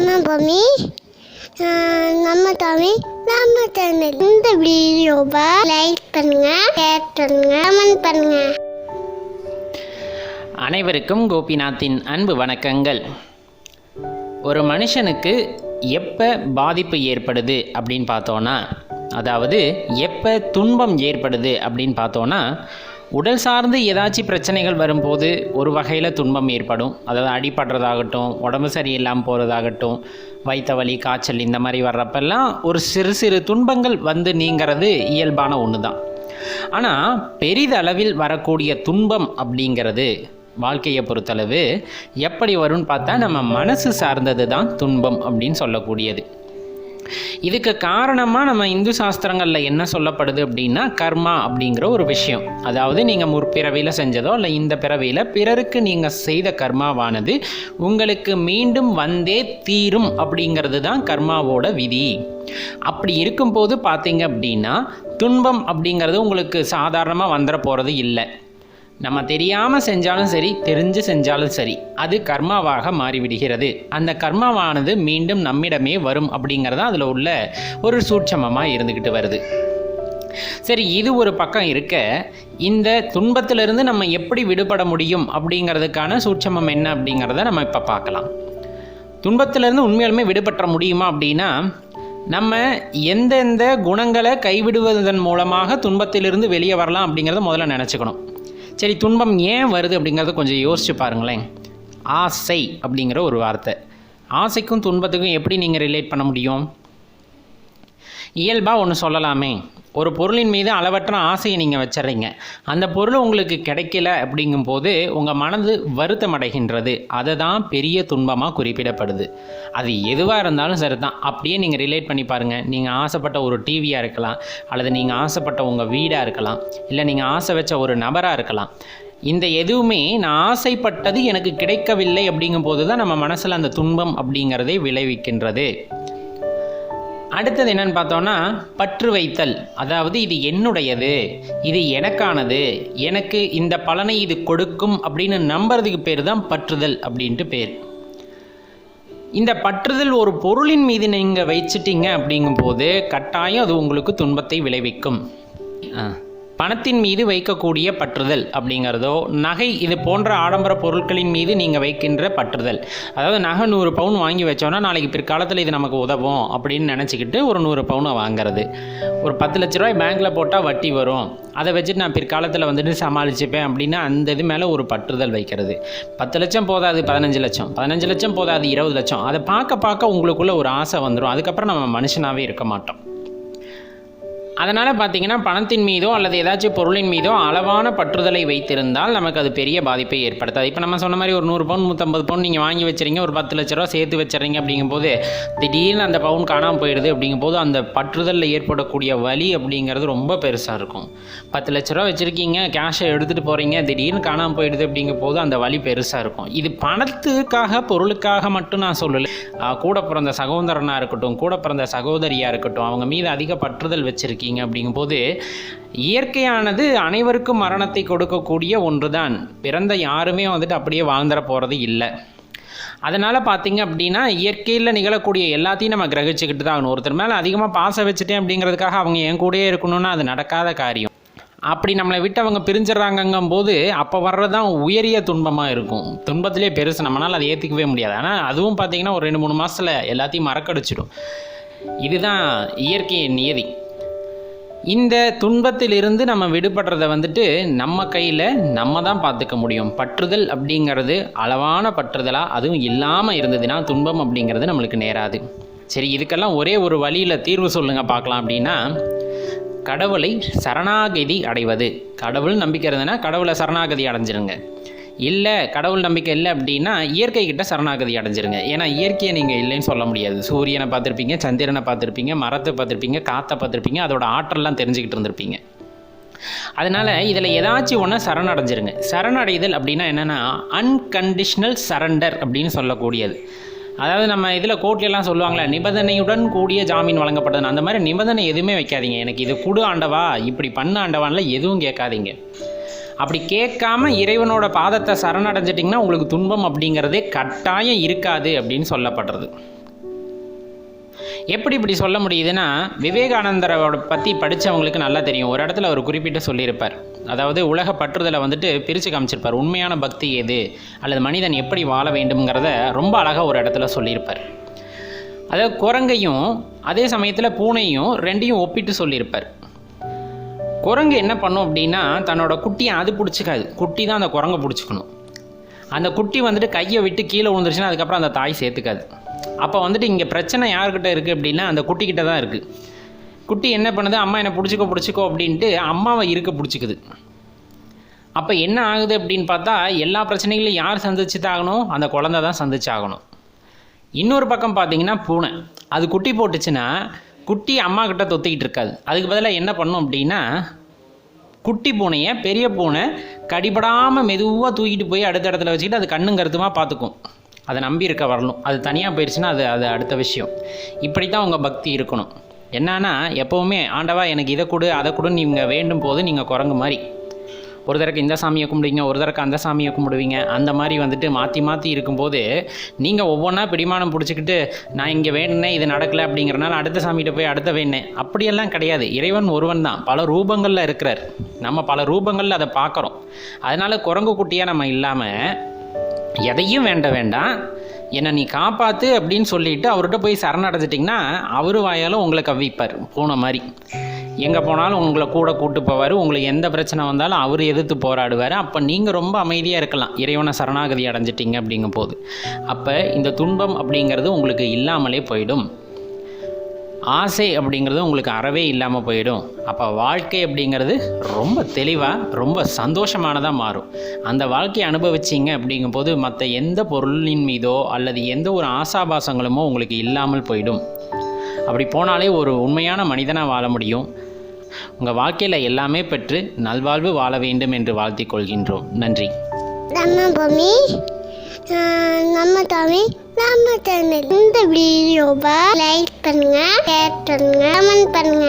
நம்ம பூமி நம்ம தமிழ் நம்ம தமிழ் இந்த வீடியோவை லைக் பண்ணுங்க ஷேர் பண்ணுங்க கமெண்ட் பண்ணுங்க. அனைவருக்கும் கோபிநாத்தின் அன்பு வணக்கங்கள். ஒரு மனுஷனுக்கு எப்போ பாதிப்பு ஏற்படுது அப்படின்னு பார்த்தோன்னா அதாவது எப்போ துன்பம் ஏற்படுது அப்படின்னு பார்த்தோன்னா உடல் சார்ந்து ஏதாச்சும் பிரச்சனைகள் வரும்போது ஒரு வகையில் துன்பம் ஏற்படும். அதாவது அடிபடுறதாகட்டும் உடம்பு சரியில்லாமல் போகிறதாகட்டும் வயிற்று வலி காய்ச்சல் இந்த மாதிரி வர்றப்பெல்லாம் ஒரு சிறு சிறு துன்பங்கள் வந்து நீங்கிறது இயல்பான ஒன்று தான் ஆனால் பெரிதளவில் வரக்கூடிய துன்பம் அப்படிங்கிறது வாழ்க்கையை பொறுத்தளவு எப்படி வரும்னு பார்த்தா நம்ம மனசு சார்ந்தது தான் துன்பம் அப்படின்னு சொல்லக்கூடியது. இதுக்கு காரணமாக நம்ம இந்து சாஸ்திரங்களில் என்ன சொல்லப்படுது அப்படின்னா கர்மா அப்படிங்கிற ஒரு விஷயம். அதாவது நீங்கள் முற்பிறவியில் செஞ்சதோ இல்லை இந்த பிறவியில் பிறருக்கு நீங்கள் செய்த கர்மாவானது உங்களுக்கு மீண்டும் வந்தே தீரும் அப்படிங்கிறது தான் கர்மாவோட விதி. அப்படி இருக்கும்போது பார்த்தீங்க அப்படின்னா துன்பம் அப்படிங்கிறது உங்களுக்கு சாதாரணமாக வந்துட போகிறது இல்லை. நம்ம தெரியாமல் செஞ்சாலும் சரி தெரிஞ்சு செஞ்சாலும் சரி அது கர்மாவாக மாறிவிடுகிறது. அந்த கர்மாவானது மீண்டும் நம்மிடமே வரும் அப்படிங்கிறது அதில் உள்ள ஒரு சூட்சமமாக இருந்துக்கிட்டு வருது. சரி இது ஒரு பக்கம் இருக்க இந்த துன்பத்திலிருந்து நம்ம எப்படி விடுபட முடியும் அப்படிங்கிறதுக்கான சூட்சமம் என்ன அப்படிங்கிறத நம்ம இப்போ பார்க்கலாம். துன்பத்திலிருந்து உண்மையாலுமே விடுபட்ட முடியுமா அப்படின்னா நம்ம எந்தெந்த குணங்களை கைவிடுவதன் மூலமாக துன்பத்திலிருந்து வெளியே வரலாம் அப்படிங்கிறத முதல்ல நினச்சிக்கணும். சரி துன்பம் ஏன் வருது அப்படிங்கிறத கொஞ்சம் யோசிச்சு பாருங்களேன். ஆசை அப்படிங்கிற ஒரு வார்த்தை. ஆசைக்கும் துன்பத்துக்கும் எப்படி நீங்கள் ரிலேட் பண்ண முடியும்? இயல்பாக ஒன்று சொல்லலாமே. ஒரு பொருளின் மீது அளவற்ற ஆசையை நீங்கள் வச்சிடுறீங்க. அந்த பொருள் உங்களுக்கு கிடைக்கல அப்படிங்கும்போது உங்கள் மனது வருத்தம் அடைகின்றது அதை தான் பெரிய துன்பமாக குறிப்பிடப்படுது. அது எதுவாக இருந்தாலும் சரி தான் அப்படியே நீங்கள் ரிலேட் பண்ணி பாருங்கள் நீங்கள் ஆசைப்பட்ட ஒரு டிவியாக இருக்கலாம். அல்லது நீங்கள் ஆசைப்பட்ட உங்கள் வீடாக இருக்கலாம். இல்லை நீங்கள் ஆசை வச்ச ஒரு நபராக இருக்கலாம். இந்த எதுவுமே நான் ஆசைப்பட்டது எனக்கு கிடைக்கவில்லை அப்படிங்கும்போது தான் நம்ம மனசில் அந்த துன்பம் அப்படிங்கிறதை விளைவிக்கின்றது. அடுத்தது என்னன்னு பார்த்தோன்னா பற்று வைத்தல். அதாவது இது என்னுடையது இது எனக்கானது எனக்கு இந்த பலனை இது கொடுக்கும் அப்படின்னு நம்புறதுக்கு பேர் தான் பற்றுதல் அப்படின்ட்டு பேர். இந்த பற்றுதல் ஒரு பொருளின் மீது நீங்கள் வச்சுட்டீங்க அப்படிங்கும்போது கட்டாயம் அது உங்களுக்கு துன்பத்தை விளைவிக்கும். ஆ. பணத்தின் மீது வைக்கக்கூடிய பற்றுதல் அப்படிங்கிறதோ நகை இது போன்ற ஆடம்பர பொருட்களின் மீது நீங்கள் வைக்கின்ற பற்றுதல். அதாவது நகை நூறு பவுன் வாங்கி வச்சோன்னா நாளைக்கு பிற்காலத்தில் இது நமக்கு உதவும் அப்படின்னு நினச்சிக்கிட்டு ஒரு நூறு பவுனை வாங்குறது. ஒரு பத்து லட்ச ரூபாய் பேங்க்கில் போட்டால் வட்டி வரும். அதை வச்சுட்டு நான் பிற்காலத்தில் வந்துட்டு சமாளிச்சுப்பேன் அப்படின்னா அந்த இது மேலே ஒரு பற்றுதல் வைக்கிறது. பத்து லட்சம் போதாது பதினஞ்சு லட்சம். பதினஞ்சு லட்சம் போதாது இருபது லட்சம். அதை பார்க்க பார்க்க உங்களுக்குள்ளே ஒரு ஆசை வந்துடும் அதுக்கப்புறம் நம்ம மனுஷனாகவே இருக்க மாட்டோம். அதனால் பார்த்தீங்கன்னா பணத்தின் மீதோ அல்லது ஏதாச்சும் பொருளின் மீதோ அளவான பற்றுதலை வைத்திருந்தால் நமக்கு அது பெரிய பாதிப்பை ஏற்படுத்தாது. இப்போ நம்ம சொன்ன மாதிரி ஒரு நூறு பவுன் நூற்றம்பது பவுன் நீங்கள் வாங்கி வச்சுறீங்க ஒரு பத்து லட்ச ரூபா சேர்த்து வச்சுறீங்க அப்படிங்கும்போது திடீர்னு அந்த பவுன் காணாமல் போயிடுது அப்படிங்கும்போது அந்த பற்றுதலில் ஏற்படக்கூடிய வலி அப்படிங்கிறது ரொம்ப பெருசாக இருக்கும். பத்து லட்ச ரூபா வச்சுருக்கீங்க கேஷை எடுத்துகிட்டு போகிறீங்க திடீர்னு காணாமல் போயிடுது அப்படிங்கும்போது அந்த வலி பெருசாக இருக்கும். இது பணத்துக்காக பொருளுக்காக மட்டும் நான் சொல்லலை. கூட பிறந்த சகோதரனாக இருக்கட்டும் கூட பிறந்த சகோதரியாக இருக்கட்டும் அவங்க மீது அதிக பற்றுதல் வச்சுருக்கீங்க அப்படிங்கும்போது இயற்கையானது அனைவருக்கும் மரணத்தை கொடுக்கக்கூடிய ஒன்று தான் பிறந்த யாருமே வந்துட்டு அப்படியே வாழ்ந்துட போகிறது இல்லை. அதனால் பார்த்தீங்க அப்படின்னா இயற்கையில் நிகழக்கூடிய எல்லாத்தையும் நம்ம கிரகிச்சுக்கிட்டு தான் ஆகணும். ஒருத்தர் மேலே அதிகமாக பாசம் வச்சுட்டேன் அப்படிங்கிறதுக்காக அவங்க என் கூடயே இருக்கணும்னா அது நடக்காத காரியம். அப்படி நம்மளை விட்டு அவங்க பிரிஞ்சிடறாங்கங்கும் போது அப்போ வர்றது தான் உயரிய துன்பமாக இருக்கும். துன்பத்திலே பெருசு. நம்மளால் அதை ஏற்றுக்கவே முடியாது. ஆனால் அதுவும் பார்த்தீங்கன்னா ஒரு ரெண்டு மூணு மாதத்தில் எல்லாத்தையும் மறக்கடிச்சிடும். இதுதான் இயற்கையின் நியதி. இந்த துன்பத்திலிருந்து நம்ம விடுபடுறத வந்துட்டு நம்ம கையில் நம்ம தான் பார்த்துக்க முடியும். பற்றுதல் அப்படிங்கிறது அளவான பற்றுதலாக அதுவும் இல்லாமல் இருந்ததுன்னா துன்பம் அப்படிங்கிறது நம்மளுக்கு நேராது. சரி இதுக்கெல்லாம் ஒரே ஒரு வழியில் தீர்வு சொல்லுங்கள் பார்க்கலாம் அப்படின்னா கடவுளை சரணாகதி அடைவது. கடவுள் நம்பிக்கை இருந்ததுன்னா கடவுளை சரணாகதி அடைஞ்சிருங்க. இல்லை கடவுள் நம்பிக்கை இல்லை அப்படின்னா இயற்கை கிட்ட சரணாகதி அடைஞ்சிருங்க. ஏன்னா இயற்கையை நீங்கள் இல்லைன்னு சொல்ல முடியாது. சூரியனை பார்த்துருப்பீங்க சந்திரனை பார்த்துருப்பீங்க மரத்தை பார்த்துருப்பீங்க காற்றை பார்த்துருப்பீங்க அதோட ஆற்றல்லாம் தெரிஞ்சுக்கிட்டு இருந்திருப்பீங்க. அதனால் இதில் ஏதாச்சும் ஒன்று சரணடைஞ்சிருங்க. சரணடைதல் அப்படின்னா என்னென்னா அன்கண்டிஷ்னல் சரண்டர் அப்படின்னு சொல்லக்கூடியது. அதாவது நம்ம இதில் கோர்ட்லலாம் சொல்லுவாங்களே நிபந்தனையுடன் கூடிய ஜாமீன் வழங்கப்படுது அந்த மாதிரி நிபந்தனை எதுவுமே வைக்காதீங்க. எனக்கு இது குடு ஆண்டவா இப்படி பண்ண ஆண்டவான்ல எதுவும் கேட்காதீங்க. அப்படி கேட்காம இறைவனோட பாதத்தை சரணடைஞ்சிட்டிங்கன்னா உங்களுக்கு துன்பம் அப்படிங்கிறதே கட்டாயம் இருக்காது அப்படின்னு சொல்லப்படுறது. எப்படி இப்படி சொல்ல முடியுதுன்னா விவேகானந்தரோட பற்றி படித்தவங்களுக்கு நல்லா தெரியும். ஒரு இடத்துல அவர் குறிப்பிட்டு சொல்லியிருப்பார். அதாவது உலக பற்றுதலை வந்துட்டு பிரித்து காமிச்சிருப்பார். உண்மையான பக்தி எது? அல்லது மனிதன் எப்படி வாழ வேண்டும்ங்கிறத ரொம்ப அழகாக ஒரு இடத்துல சொல்லியிருப்பார். அதாவது குரங்கையும் அதே சமயத்தில் பூனையும் ரெண்டையும் ஒப்பிட்டு சொல்லியிருப்பார். குரங்கு என்ன பண்ணும் அப்படின்னா தன்னோட குட்டியை அது பிடிச்சிக்காது. குட்டி தான் அந்த குரங்கை பிடிச்சிக்கணும். அந்த குட்டி வந்துட்டு கையை விட்டு கீழே விழுந்துருச்சுன்னா அதுக்கப்புறம் அந்த தாய் சேர்த்துக்காது. அப்போ வந்துட்டு இங்கே பிரச்சனை யார்கிட்ட இருக்குது அப்படின்னா அந்த குட்டிக்கிட்ட தான் இருக்குது குட்டி என்ன பண்ணுது? அம்மா என்னை பிடிச்சிக்கோ பிடிச்சிக்கோ அப்படின்ட்டு அம்மாவை இருக்க பிடிச்சிக்குது. அப்போ என்ன ஆகுது அப்படின்னு பார்த்தா எல்லா பிரச்சனைகளையும் யார் சந்திச்சு தாகணும் அந்த குழந்தை தான் சந்திச்சாகணும். இன்னொரு பக்கம் பார்த்தீங்கன்னா பூனை. அது குட்டி போட்டுச்சுன்னா குட்டி அம்மா கிட்ட தொத்திக்கிட்டு இருக்காது. அதுக்கு பதிலாக என்ன பண்ணும் அப்படின்னா குட்டி பூனையை பெரிய பூனை கடிபடாமல் மெதுவாக தூக்கிட்டு போய் அடுத்த இடத்துல வச்சுக்கிட்டு அது கண்ணும் கருத்துமாக பார்த்துக்கும் அதை நம்பி இருக்க வரணும். அது தனியாக போயிடுச்சுன்னா அது அது அடுத்த விஷயம். இப்படி தான் உங்கள் பக்தி இருக்கணும். என்னன்னா எப்போவுமே ஆண்டவா எனக்கு இதை கொடு அதை கொடுன்னு நீங்கள் வேண்டும் போது நீங்கள் குரங்கு மாதிரி. ஒரு தடவைக்கு இந்த சாமியை கும்பிடுவீங்க ஒரு தடவைக்கு அந்த சாமியை கும்பிடுவீங்க அந்த மாதிரி வந்துட்டு மாற்றி மாற்றி இருக்கும்போது நீங்கள் ஒவ்வொன்றா பிடிமானம் பிடிச்சிக்கிட்டு நான் இங்கே வேணுனேன் இது நடக்கலை அப்படிங்கிறனால அடுத்த சாமிகிட்ட போய் அடுத்த வேணேன் அப்படியெல்லாம் கிடையாது. இறைவன் ஒருவன் தான். பல ரூபங்களில் இருக்கிறார். நம்ம பல ரூபங்களில் அதை பார்க்குறோம். அதனால் குரங்கு குட்டியாக நம்ம இல்லாமல் எதையும் வேண்ட வேண்டாம். என்னை நீ காப்பாற்று அப்படின்னு சொல்லிட்டு அவர்கிட்ட போய் சரணடைஞ்சிட்டிங்கன்னா அவர் வாயாலும் உங்களை கவ்விப்பார். பூனை மாதிரி. எங்கே போனாலும் உங்களை கூட கூட்டு போவார். உங்களுக்கு எந்த பிரச்சனை வந்தாலும் அவர் எதிர்த்து போராடுவார். அப்போ நீங்கள் ரொம்ப அமைதியாக இருக்கலாம். இறைவனை சரணாகதி அடைஞ்சிட்டிங்க அப்படிங்கும் போது அப்போ இந்த துன்பம் அப்படிங்கிறது உங்களுக்கு இல்லாமலே போயிடும். ஆசை அப்படிங்கிறது உங்களுக்கு அறவே இல்லாமல் போயிடும். அப்போ வாழ்க்கை அப்படிங்கிறது ரொம்ப தெளிவாக ரொம்ப சந்தோஷமானதாக மாறும். அந்த வாழ்க்கையை அனுபவிச்சிங்க அப்படிங்கும்போது மற்ற எந்த பொருளின் மீதோ அல்லது எந்த ஒரு ஆசாபாசங்களுமோ உங்களுக்கு இல்லாமல் போயிடும். அப்படி போனாலே ஒரு உண்மையான மனிதனாக வாழ முடியும். உங்கள் வாழ்க்கையில் எல்லாமே பெற்று நல்வாழ்வு வாழ வேண்டும் என்று வாழ்த்திக் கொள்கின்றோம். நன்றி. நம்ம பூமி நம்ம தமிழ் நம்ம தமிழ் இந்த வீடியோவை லைக் பண்ணுங்க ஷேர் பண்ணுங்க கமெண்ட் பண்ணுங்க.